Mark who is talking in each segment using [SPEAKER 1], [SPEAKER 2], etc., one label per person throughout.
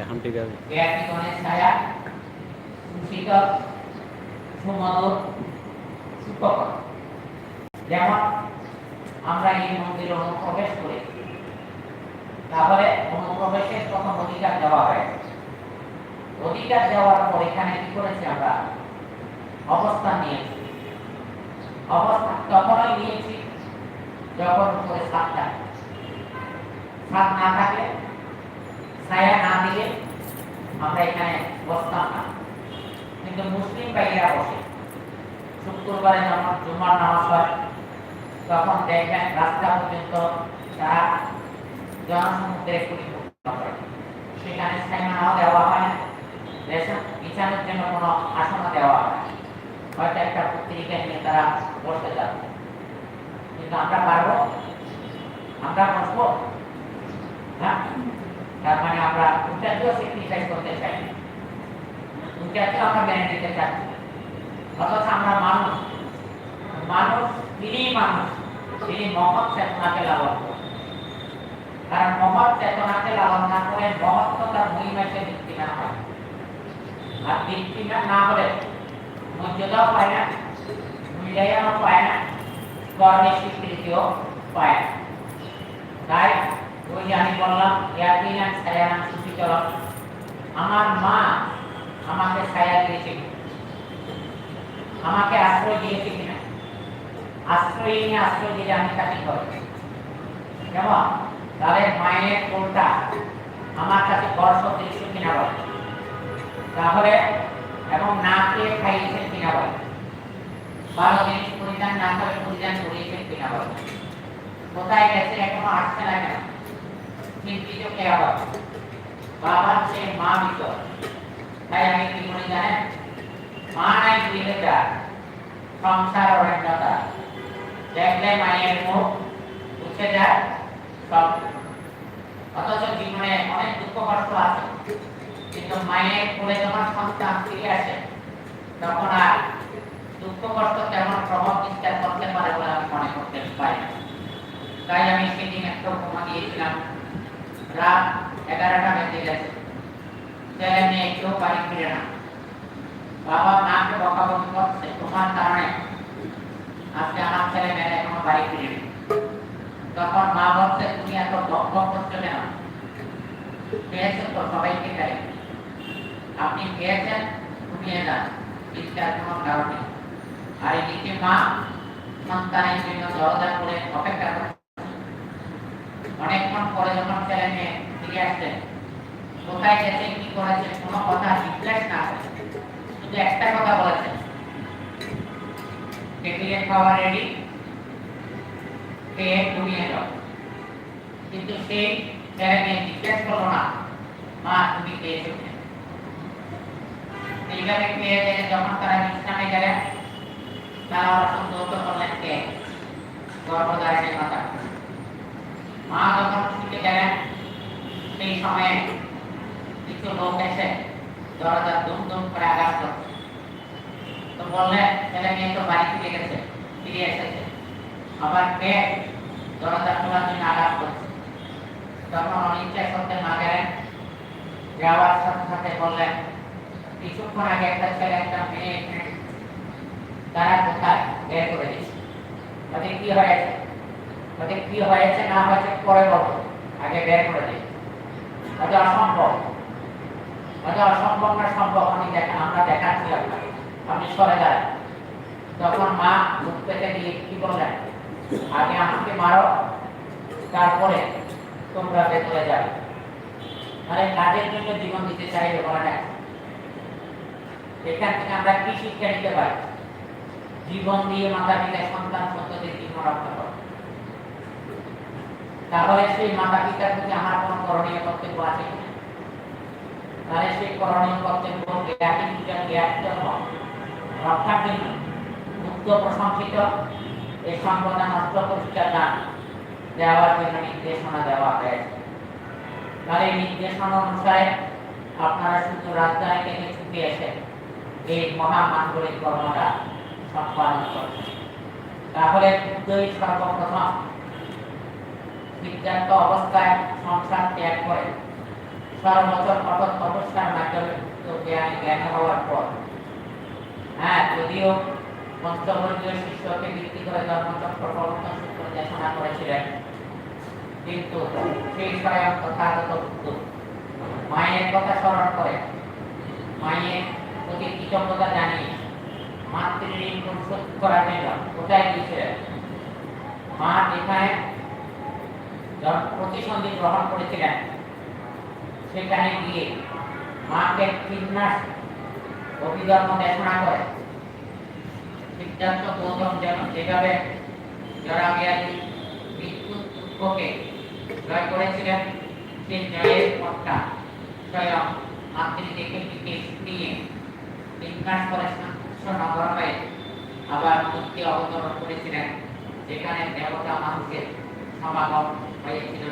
[SPEAKER 1] এখন ঠিক আছে।
[SPEAKER 2] সুমধুর যেমন আমরা এই মন্দিরে অনুপ্রবেশ করি তাহলে অনুপ্রবেশের প্রথম অধিকার দেওয়া হয়। অধিকার দেওয়ার পর এখানে কি করেছি আমরা? অবস্থান নিয়েছি। অবস্থান তখনই নিয়েছি যখন উপরে থাকে ছাদ না থাকলে ছায়া না দিলে আমরা এখানে বসতাম না কিন্তু মুসলিম ভাইয়েরা বসে শুক্রবারে যখন জুমার নামাজ হয় তখন দেখবেন রাস্তা পর্যন্ত তারা জনসমুদ্রে পরিপূর্ণ করে সেখানে ছায়া দেওয়া হয় না রেশন বিছানোর জন্য কোনো আসন দেওয়া হয় না। হয়তো একটা পত্রিকা নিয়ে তারা বসতে যাবে কিন্তু আমরা পারব আমরা বসবো তার মানে আমরা করতে চাই উচ্চাকেও আমরা অথচ আমরা মানুষ। মানুষ তিনি মানুষ। তিনি মহৎ চেতনাকে লালন কারণ মহৎ চেতনাকে লালন না করে মহিমাকে না হয়। আর না না হলে মর্যাদাও পায় না, মূল্যায়নও পায় না, কর্মের স্বীকৃতিও পায় না। তাই ওই যে আমি বললাম ইয়াকিনান ছায়ানান সুশীতলম আমার মা আমাকে ছায়া দিয়েছে আমাকে আশ্রয় দিয়েছে কিনা? আশ্রয় নিয়ে আশ্রয় দিলে আমি তাকে করি। কেমন? তাহলে মায়ের কোনটা আমার কাছে বর্ষ দৃশ্য কিনা বলে। তাহলে এবং না খেয়ে খাইয়েছেন কিনা বলে। ভালো জিনিস পরিধান না করে পরিধান করিয়েছেন কিনা বলে। কোথায় গেছে এখনও আসছে না কেন? চিন্তিত কে আবার? বাবার চেয়ে মা ভিতর তাই আমি কি বলি জানেন? মা নাই যা সংসার অরণ্যতা দেখলে মায়ের মুখ উঠে যায় সব। অথচ জীবনে অনেক দুঃখ কষ্ট আছে। কিন্তু মায়ের কোলে যখন সন্তান ফিরে আসে, তখন আর দুঃখ কষ্ট তেমন প্রভাব বিস্তার করতে পারে বলে আমি মনে করতে পারি তাই আমি সেদিন একটা উপমা দিয়েছিলাম। রাত এগারোটা বেজে গেছে। ছেলে মেয়ে কেউ বাড়ি ফিরে না। বাবা মাকে বকাবকি করছে তোমার কারণে। আজকে আমার ছেলে মেয়েরা এখনও বাড়ি ফিরেনি। তখন মা বলছে, তুমি এত বক করছ কেন? পেয়েছেন তো সবাইকে দেয় আপনি পেয়েছেন ঘুমিয়ে যান। চিন্তার কোনো কারণ আর এদিকে মা সন্তানের জন্য দরজা করে অপেক্ষা করছে। অনেকক্ষণ পরে যখন ছেলে মেয়ে ফিরে আসছে কোথায় গেছে, কি করেছে, কোনো কথা রিফ্লেক্ট না শুধু একটা কথা বলেছে। টেবিলে খাওয়া রেডি খেয়ে ঘুমিয়ে যাও। কিন্তু সেই ছেলে মেয়ে জিজ্ঞেস করল না, মা, তুমি খেয়েছো এইভাবে খেয়ে যখন তারা বিশ্রামে গেলেন, তারা আবার সন্তোষ করলেন কে? গর্ভধারণের কথা মা যখন ছুটে গেলেন সেই সময়ে কিছু লোক এসে দরজা দুম দুম করে আঘাত করছে তো বললেন ছেলে মেয়ে তো বাড়ি ফিরে গেছে ফিরে এসেছে আবার কে দরজা খোলার জন্য আঘাত করছে তখন অনিচ্ছা করতে মা গেলেন যাওয়ার সাথে সাথে বললেন কিছুক্ষণ আগে একটা ছেলে একটা মেয়ে তারা কোথায় বের করে দিচ্ছে তাদের কি হয়েছে তাদের কি হয়েছে, না হয়েছে, পরে বলব আগে বের করে দিই। এটা অসম্ভব। এটা অসম্ভব না সম্ভব, আমি দেখা আমরা দেখাচ্ছি আপনাকে। আপনি সরে যান। তখন মা মুখ পেতে দিয়ে কি বললেন? আগে আমাকে মারো, তারপরে তোমরা ভেতরে যাবে। আরে কাজের জন্য জীবন দিতে চাইবে বলে এখান থেকে আমরা কি শিক্ষা নিতে পারি? জীবন দিয়ে মাতা পিতা সন্তান সন্ততির জীবন রক্ষা তাহলে সেই মাতা পিতার প্রতি আমার কোন করণীয় কর্তব্য আছে? তাহলে সেই করণীয় কর্তব্য জ্ঞাতি জ্ঞাত রক্ষার মুক্ত, প্রশংসিত, এই সম্প্রদায় নষ্ট দান। দেওয়ার জন্য নির্দেশনা দেওয়া হয়েছে। তাহলে নির্দেশনা অনুসারে আপনারা শুধু রাজধানী থেকে ছুটে এসে এই কর্মটা তাহলে সর্বপ্রথম পরিত্যাক্ত অবস্থায় সংসার ত্যাগ করে। ষোলো কঠোর তপস্যার মাধ্যমে জ্ঞানী, জ্ঞান হওয়ার পর। হ্যাঁ যদিও পঞ্চবর্গীয় শিষ্যকে ভিত্তি করে ধর্মচক্র প্রবর্তন সূত্র দেশনা করেছিলেন, কিন্তু সেই স্বয়ং তথাগত বুদ্ধ মায়ের কথা স্মরণ করে। মায়ের প্রতি কৃতজ্ঞতা জানিয়ে মাতৃঋণ পরিশোধ করার জন্য কোথায় গিয়েছিলেন? মা যেখানে প্রতিসন্ধি গ্রহণ করেছিলেন, সেখানে গিয়ে মাকে তিন মাস অভিধর্ম দেশনা করে, সিদ্ধান্ত গৌতম যেন যেভাবে যারা জ্ঞানী মৃত্যু দুঃখকে জয় করেছিলেন সেই জয়ের পথটা স্বয়ং মাতৃদিকে দিকে নিয়ে তিন মাস পরে নগর হয়ে আবার মূর্তি অবতরণ করেছিলেন, যেখানে দেবতা মানুষের সমাগম হয়েছিল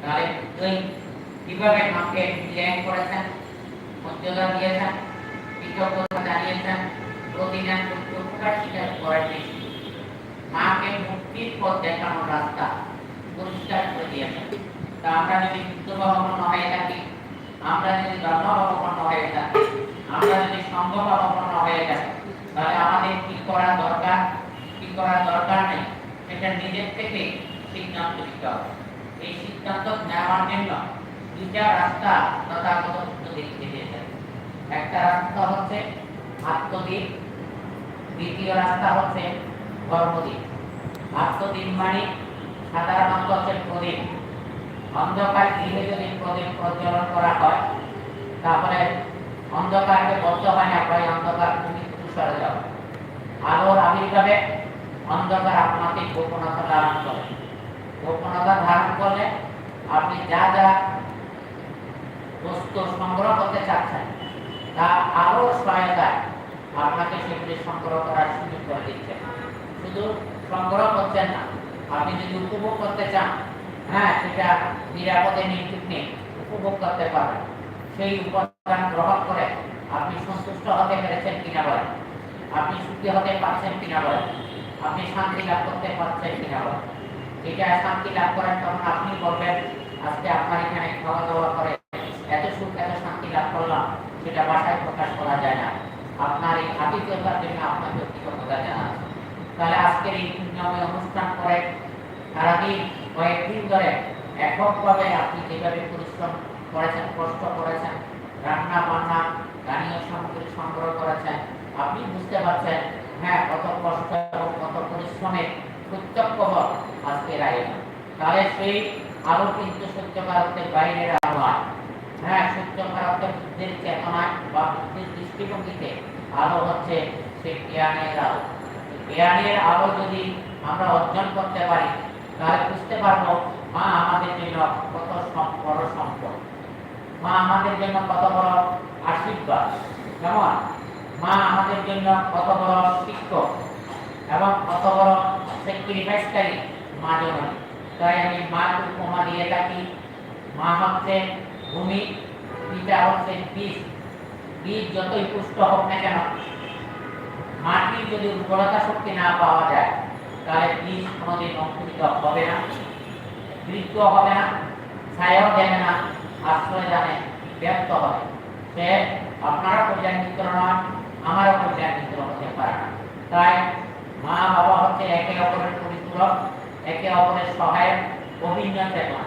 [SPEAKER 2] তাহলে কীভাবে জ্ঞান করেছেন, মর্যাদা দিয়েছেন জানিয়েছেন স্বীকার মাকে মুক্তির পথ দেখানোর রাস্তা পরিষ্কার করে দিয়েছেন। তা আমরা যদি বুদ্ধভাবাপন্ন হয়ে থাকি, আমরা যদি ধর্মভাবাপন্ন হয়ে থাকি, আমরা যদি সংঘভাবাপন্ন হয়ে থাকি তাহলে আমাদের কি করা দরকার কি করা দরকার নেই সেটা নিজের থেকে সিদ্ধান্ত নিতে হবে। এই সিদ্ধান্ত নেওয়ার জন্য দুইটা রাস্তা তথাগত দেখিয়ে দিয়েছেন একটা রাস্তা হচ্ছে আত্মদিক দ্বিতীয় রাস্তা হচ্ছে কর্মদিক আত্মদিক মানে সাধারণত হচ্ছে প্রদীপ। অন্ধকার গৃহে যদি প্রদীপ প্রজ্বলন করা হয়, তাহলে অন্ধকারকে বলতে হয় না প্রায় অন্ধকার তুমি তুষারে যাও আলোর আবির্ভাবে অন্ধকার আপনাকে গোপনতা ধারণ করে। গোপনতা ধারণ করলে আপনি যা যা বস্তু সংগ্রহ করতে চাচ্ছেন, তা আলোর সহায়তায় আপনাকে সেগুলি সংগ্রহ করার সুযোগ করে দিচ্ছে। শুধু সংগ্রহ করছেন না, আপনি যদি উপভোগ করতে চান হ্যাঁ সেটা নিরাপদে নির্বিঘ্নে উপভোগ করতে পারবেন। সেই উপাদান গ্রহণ করে আপনি সন্তুষ্ট হতে পেরেছেন কিনা বলেন? আপনি সুখী হতে পারছেন কিনা বলেন? আপনি শান্তি লাভ করতে পারছেন কিনা? এটা শান্তি লাভ করেন তখন আপনি বলবেন, আজকে আপনার এখানে খাওয়া দাওয়া করে এত সুখ, এত শান্তি লাভ করলাম, সেটা ভাষায় প্রকাশ করা যায় না। আপনার এই আতিথ্যতার জন্য আপনাকে কৃতজ্ঞতা জানাচ্ছি তাহলে আজকের এই পুণ্যময় অনুষ্ঠান করে, সারাদিন কয়েকদিন ধরে এককভাবে আপনি যেভাবে পরিশ্রম করেছেন, কষ্ট করেছেন রান্না বান্না গানীয় সামগ্রী সংগ্রহ করেছেন, আপনি বুঝতে পারছেন হ্যাঁ কত কষ্ট এবং কত পরিশ্রমের ফল আজকের আয়োজন তাহলে সেই আলো কিন্তু সত্য ভারতের বাইরের আলো নয় হ্যাঁ সত্য ভারতের বুদ্ধির চেতনায় বা বুদ্ধির দৃষ্টিভঙ্গিতে আলো হচ্ছে সেই জ্ঞানের আলো। জ্ঞানের আলো যদি আমরা অর্জন করতে পারি, তাহলে বুঝতে পারব, মা আমাদের জন্য কত বড় সম্পদ। মা আমাদের জন্য কত বড় আশীর্বাদ। কেমন? মা আমাদের জন্য কত বড় শিক্ষক এবং কত বড় স্যাক্রিফাইসকারী মা জননী। তাই আমি মাকে উপমা দিয়ে থাকি মা হচ্ছে ভূমি, পিতা হচ্ছে বীজ। বীজ যতই পুষ্ট হোক না কেন, মাটির যদি উর্বরতা শক্তি না পাওয়া যায়, তাহলে বীজ কোনোদিন অঙ্কুরিত হবে না বৃদ্ধ হবে না, ছায়াও দেবে না, আশ্রয় জানে, ব্যর্থ হবে। সে আপনারা কল্যাণ মিত্র নয় আমারও কল্যাণ মিত্র হতে পারে। না তাই মা বাবা হচ্ছে একে অপরের পরিপূরক একে অপরের সহায়ক, অভিন্ন চেতনা।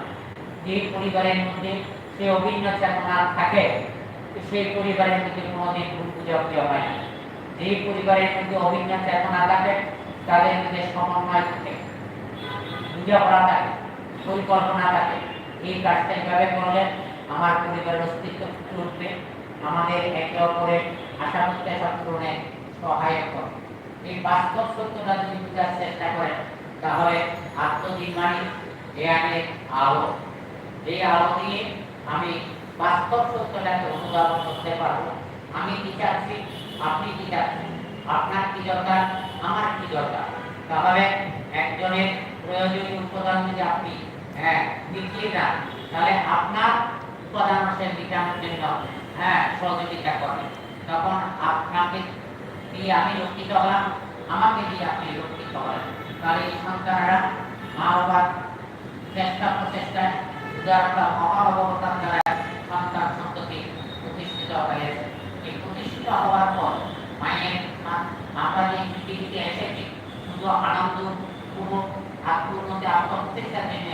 [SPEAKER 2] যে পরিবারের মধ্যে সে অভিন্ন চেতনা থাকে, সেই পরিবারের মধ্যে কোনোদিন ভুল বুঝাবুঝি হয় না। যে পরিবারের মধ্যে অভিন্ন চেতনা থাকে, তাদের মধ্যে সমন্বয় থাকে, বোঝাপড়া থাকে, পরিকল্পনা থাকে। এই কাজটা এইভাবে করলে আমার পরিবারের অস্তিত্ব ফুটে উঠবে। আমাদের একে অপরের আশা প্রত্যাশা পূরণে সহায়ক হবে এই বাস্তব সত্যটা যদি বোঝার চেষ্টা করেন, তাহলে আত্মনির্মাণী জ্ঞানের আলো। এই আলো দিয়ে আমি বাস্তব সত্যটাকে অনুধাবন করতে পারব। আমি কি চাচ্ছি? আপনি কি চাচ্ছেন? আপনার কি দরকার? আমার কি দরকার? তাহলে একজনের প্রয়োজনীয় উপাদান যদি আপনি হ্যাঁ মিটিয়ে দেন, তাহলে আপনার উপাদান সে মিটানোর জন্য হ্যাঁ সহযোগিতা করে। তখন আপনাকে দিয়ে আমি লক্ষিত হলাম, আমাকে দিয়ে আপনি লক্ষিত হলেন। তাহলে এই সন্তানরা মা বাবার চেষ্টা প্রচেষ্টায় উদারতা মহানবতার দ্বারা সন্তান সন্ততি প্রতিষ্ঠিত হয়েছে এই প্রতিষ্ঠিত হওয়ার পর মায়ের আমরা যে পৃথিবীতে এসেছি, শুধু আনন্দ, উপভোগ আত্মোন্নতি আত্মপ্রতিষ্ঠার জন্য